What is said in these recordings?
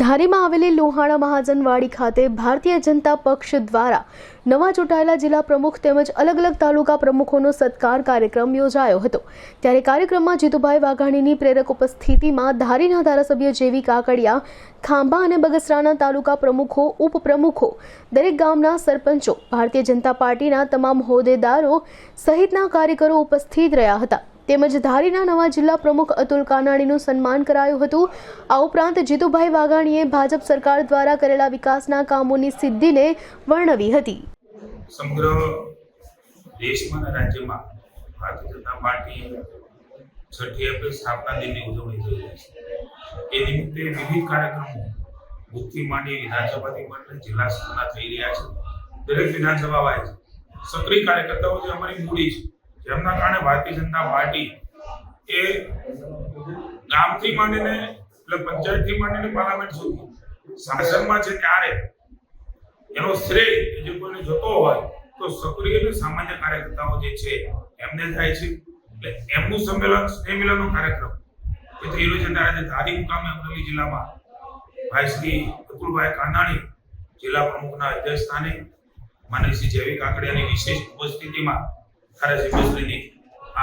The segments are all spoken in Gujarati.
ધારીમાં આવેલી લોહાણા મહાજનવાડી ખાતે ભારતીય જનતા પક્ષ દ્વારા નવા ચૂંટાયેલા જિલ્લા પ્રમુખ તેમજ અલગ અલગ તાલુકા પ્રમુખોનો સત્કાર કાર્યક્રમ યોજાયો હતો. ત્યારે કાર્યક્રમમાં જીતુભાઈ વાઘાણીની પ્રેરક ઉપસ્થિતિમાં ધારીના ધારાસભ્ય જેવી કાકડિયા, ખાંભા અને બગસરાના તાલુકા પ્રમુખો, ઉપપ્રમુખો, દરેક ગામના સરપંચો, ભારતીય જનતા પાર્ટીના તમામ હોદ્દેદારો સહિતના કાર્યકરો ઉપસ્થિત રહ્યા હતા. તેમજ ધારીના નવા જિલ્લા પ્રમુખ અતુલ કાનાણીનું સન્માન કરાયું હતું. આ ઉપરાંત જીતુભાઈ વાઘાણીએ ભાજપ સરકાર દ્વારા કરેલા વિકાસના કામોની સિદ્ધિને વર્ણવી હતી. સમગ્ર દેશમાં અને રાજ્યમાં ભારતીય જનતા પાર્ટી છઠ્ઠી એપ્રિલ સ્થાપના દિનની ઉજવણી થઈ રહી છે. એ નિમિત્તે વિવિધ કાર્યક્રમો બુથથી માંડી વિધાનસભાથી માંડી જિલ્લા સ્તરના થઈ રહ્યા છે. દરેક વિધાનસભા વાય સક્રિય કાર્યકર્તાઓ જે અમારી મૂડી છે જેમના કારણે ભારતીય જનતા પાર્ટી એ ગામથી માંડીને એટલે પંચાયતથી માંડીને પાર્લામેન્ટ સુધી શાસનમાં છે ત્યારે એનો શ્રેય જે કોઈને જતો હોય તો સક્રિય અને સામાન્ય કાર્યકર્તાઓ જે છે એમને થાય છે. એટલે એમનું સંમેલન, સ્નેહમિલનનો કાર્યક્રમ કે રહ્યો છે ત્યારે ધારી મુકામે અમરેલી જિલ્લામાં ભાઈ શ્રી અતુલભાઈ કાનાણી જિલ્લા પ્રમુખના અધ્યક્ષ સ્થાને શ્રી જૈવિક કાકડિયાની વિશેષ ઉપસ્થિતિમાં ધારાસભ્યશ્રીની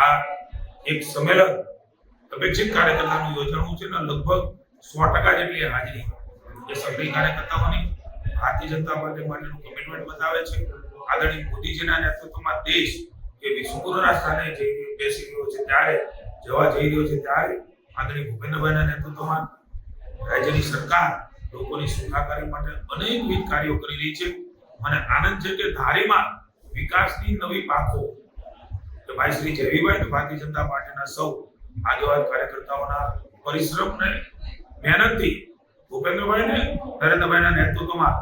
આ એક સંમેલન અપેક્ષિત કાર્યકર્તાનું યોજાણું છે અને લગભગ સો ટકા જેટલી હાજરી એ સક્રિય કાર્યકર્તાઓની ભારતીય જનતા પાર્ટી માટેનું કમિટમેન્ટ બતાવે છે. આદરણીય મોદીજીના નેતૃત્વમાં દેશ એ વિશ્વગુરુના સ્થાને જઈ બેસી રહ્યો છે, ત્યારે જવા જઈ રહ્યો છે, ત્યારે આદરણીય ભૂપેન્દ્રભાઈના નેતૃત્વમાં રાજ્યની સરકાર લોકોની સુખાકારી માટે અનેકવિધ કાર્યો કરી રહી છે. મને આનંદ છે કે ધારીમાં વિકાસની નવી પાંખો કે ભાઈ શ્રી જયવીભાઈ અને ભારતીય જનતા પાર્ટીના સૌ આગેવાન કાર્યકર્તાઓના પરિશ્રમને, મહેનતથી ભૂપેન્દ્રભાઈ ને નરેન્દ્રભાઈના નેતૃત્વમાં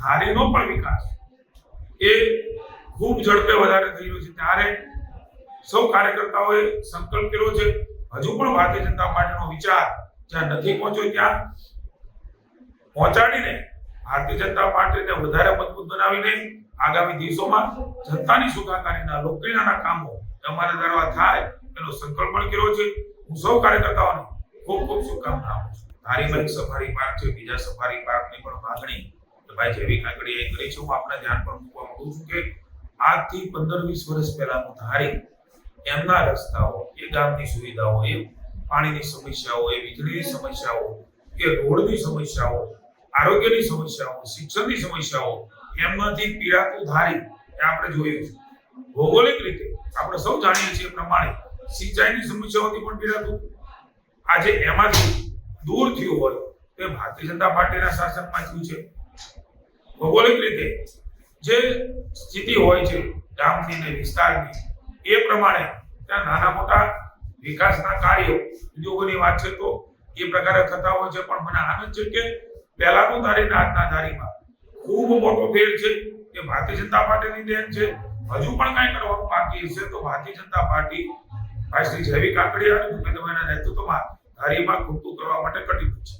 ધારીનો પણ વિકાસ એ ખૂબ ઝડપે વધારે થઈ રહ્યો છે. ત્યારે સૌ કાર્યકર્તાઓએ સંકલ્પ કર્યો છે, હજુ પણ ભારતીય જનતા પાર્ટીનો વિચાર જ્યાં નથી પહોંચ્યો ત્યાં પહોંચાડીને ભારતીય જનતા પાર્ટીને વધારે મજબૂત બનાવીને આગામી દિવસોમાં જનતાની સુખાકારીના લોકકલ્યાણના કામો તમારા દ્વારા થાય એનો સંકલ્પ પણ કર્યો છે. હું સૌ કાર્યકર્તાઓને ખૂબ ખૂબ શુભકામના આપું છું. એક સફારી પાર્ક છે, બીજા સફારી પાર્કની પણ માગણી ભાઈ જેવી એ કરી છે. હું આપણા ધ્યાન પર મૂકવા માંગુ છું કે આજથી પંદર વીસ વર્ષ પહેલાનું ધારી એમના રસ્તાઓ, એ ગામની સુવિધાઓ, એ પાણીની સમસ્યાઓ, એ વીજળીની સમસ્યાઓ કે રોડની સમસ્યાઓ આરોગ્યની સમસ્યાઓ, શિક્ષણની સમસ્યાઓ એમનાથી પીડાતું ધારી એ આપણે જોયું છે. ભૌગોલિક રીતે આપણે સૌ જાણીએ છીએ પ્રમાણે સિંચાઈની સમસ્યાઓથી પણ પીડાતું આજે એમાંથી દૂર થયું હોય તે ભારતીય જનતા પાર્ટીના શાસનમાં થયું છે. ભૌગોલિક રીતે જે સ્થિતિ હોય છે ગામની ને વિસ્તારની, એ પ્રમાણે ત્યાં નાના મોટા વિકાસના કાર્યો, ઉદ્યોગોની વાત છે તો એ પ્રકારે થતા હોય છે પણ મને આનંદ છે કે પહેલાનું ધારી ને આજના ધારીમાં ખૂબ મોટો ફેર છે કે ભારતીય જનતા પાર્ટીની દેન છે. હજુ પણ કાંઈ કરવાનું બાકી છે તો ભારતીય જનતા પાર્ટી ભાઈ શ્રી જયવી કાકડિયા અને ભૂપેન્દ્રભાઈના નેતૃત્વમાં ધારીમાં ખૂટતું કરવા માટે કટિબદ્ધ